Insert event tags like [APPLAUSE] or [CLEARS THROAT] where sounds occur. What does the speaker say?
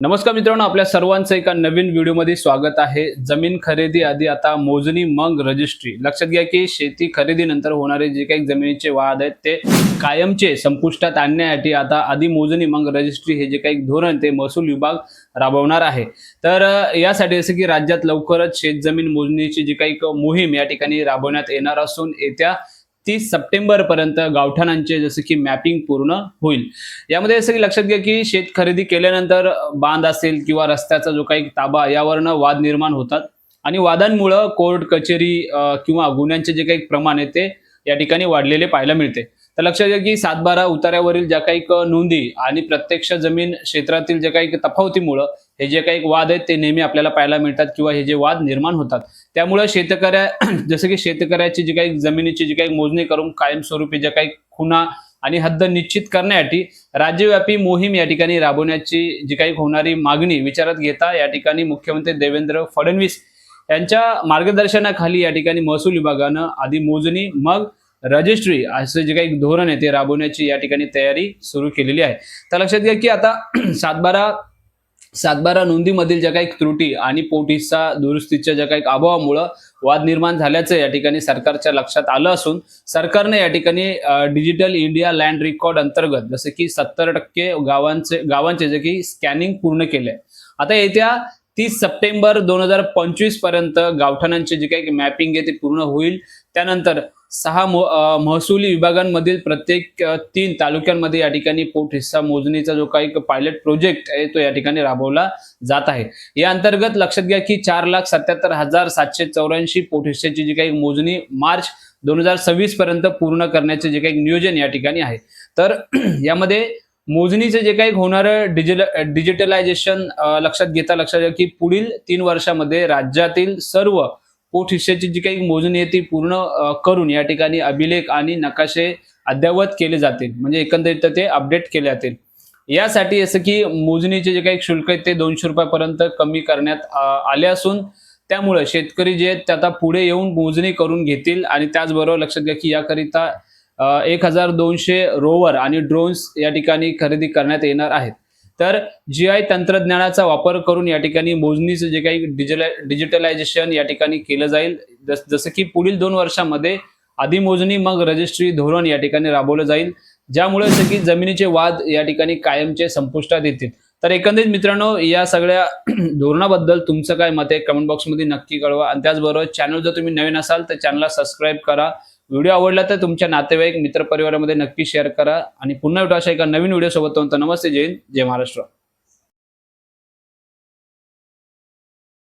नमस्कार मित्रांनो आपल्या सर्वांचं एका नवीन व्हिडिओमध्ये स्वागत आहे. जमीन खरेदी आधी आता मोजणी मग रजिस्ट्री लक्षात घ्या की शेती खरेदीनंतर होणारे जे काही जमिनीचे वाद आहेत ते कायमचे संपुष्टात आणण्यासाठी आता आधी मोजणी मग रजिस्ट्री हे जे काही धोरण ते महसूल विभाग राबवणार आहे. तर यासाठी असं की राज्यात लवकरच शेतजमीन मोजणीची जी काही मोहीम या ठिकाणी राबवण्यात येणार असून येत्या तीस सप्टेंबर पर्यंत गावठाणांचे जसं की मॅपिंग पूर्ण होईल. यामध्ये असं लक्षात घ्या की शेत खरेदी केल्यानंतर बांध असेल किंवा रस्त्याचा जो काही ताबा यावरनं वाद निर्माण होतात. आणि वादांमुळं कोर्ट कचेरी किंवा गुन्ह्यांचे जे काही प्रमाण आहे ते या ठिकाणी वाढलेले पाहायला मिळते. तर लक्षात घ्या की सातबारा उतार्यावरील ज्या काही नोंदी आणि प्रत्यक्ष जमीन क्षेत्रातील ज्या काही तफावतीमुळं हे जे काही वाद आहेत ते नेहमी आपल्याला पाहायला मिळतात किंवा हे जे वाद निर्माण होतात. त्यामुळं शेतकऱ्या [CLEARS THROAT] जसं की शेतकऱ्याची जी काही जमिनीची जी काही मोजणी करून कायमस्वरूपी ज्या काही खुणा आणि हद्द निश्चित करण्यासाठी राज्यव्यापी मोहीम या ठिकाणी राबवण्याची जी काही होणारी मागणी विचारात घेता या ठिकाणी मुख्यमंत्री देवेंद्र फडणवीस यांच्या मार्गदर्शनाखाली या ठिकाणी महसूल विभागानं आधी मोजणी मग रजिस्ट्री असं जे काही धोरण आहे ते राबवण्याची या ठिकाणी तयारी सुरू केलेली आहे. तर लक्षात घ्या की आता [CLEARS THROAT] सातबारा सातबारा नोंदीमधील ज्या काही त्रुटी आणि पोटीचा दुरुस्तीच्या ज्या काही अभावामुळं वाद निर्माण झाल्याचं या ठिकाणी सरकारच्या लक्षात आलं असून सरकारने या ठिकाणी डिजिटल इंडिया लँड रेकॉर्ड अंतर्गत जसं की सत्तर टक्के गावांचे गावांचे जे की स्कॅनिंग पूर्ण केले आता येत्या तीस सप्टेंबर दोन हजार पंचवीसपर्यंत गावठाणांचे जे काही मॅपिंग आहे ते पूर्ण होईल. त्यानंतर सहा महसुली विभागांमधील प्रत्येक तीन तालुक्यांमध्ये या ठिकाणी पोट हिस्सा मोजणीचा जो काही पायलट प्रोजेक्ट आहे तो या ठिकाणी राबवला जात आहे. या अंतर्गत लक्षात घ्या की चार लाख सत्याहत्तर हजार सातशे चौऱ्याऐंशी पोट हिस्सेची जी काही मोजणी मार्च दोन हजार सव्वीस पर्यंत पूर्ण करण्याचे जे काही नियोजन या ठिकाणी आहे. तर [CLEARS THROAT] यामध्ये मोजणीचे जे काही होणारं डिजिटल डिजिटलायझेशन लक्षात घेता लक्षात घ्या की पुढील तीन वर्षामध्ये राज्यातील सर्व पोट हिश्श्याची जी काही मोजणी आहे ती पूर्ण करून या ठिकाणी अभिलेख आणि नकाशे अद्ययावत केले जातील. म्हणजे एकंदरीत ते अपडेट केले जातील. यासाठी असं की मोजणीचे जे काही शुल्क आहे ते दोनशे रुपयापर्यंत कमी करण्यात आले असून त्यामुळे शेतकरी जे आहेत ते आता पुढे येऊन मोजणी करून घेतील आणि त्याचबरोबर लक्षात घ्या की याकरिता एक हजार दोनशे रोवर आणि ड्रोन्स या ठिकाणी खरेदी करण्यात येणार आहेत. तर जी आय तंत्रज्ञानाचा वापर करून या ठिकाणी मोजणीचं जे काही डिजिटल डिजिटलायझेशन या ठिकाणी केलं जाईल. जस जसं की पुढील दोन वर्षामध्ये आधी मोजणी मग रजिस्ट्री धोरण या ठिकाणी राबवलं जाईल. ज्यामुळे की जमिनीचे वाद या ठिकाणी कायमचे संपुष्टात येतील. तर एकंदरीत मित्रांनो या सगळ्या [CLEARS THROAT] धोरणाबद्दल तुमचं काय मत आहे? कमेंट बॉक्समध्ये नक्की कळवा. आणि त्याचबरोबर चॅनल जर तुम्ही नवीन असाल तर चॅनलला सबस्क्राईब करा. व्हिडिओ आवडला तर तुमच्या नातेवाईक मित्रपरिवारामध्ये नक्की शेअर करा. आणि पुन्हा भेटू अशा एका नवीन व्हिडिओ सोबत नमस्ते जय हिंद जय महाराष्ट्र.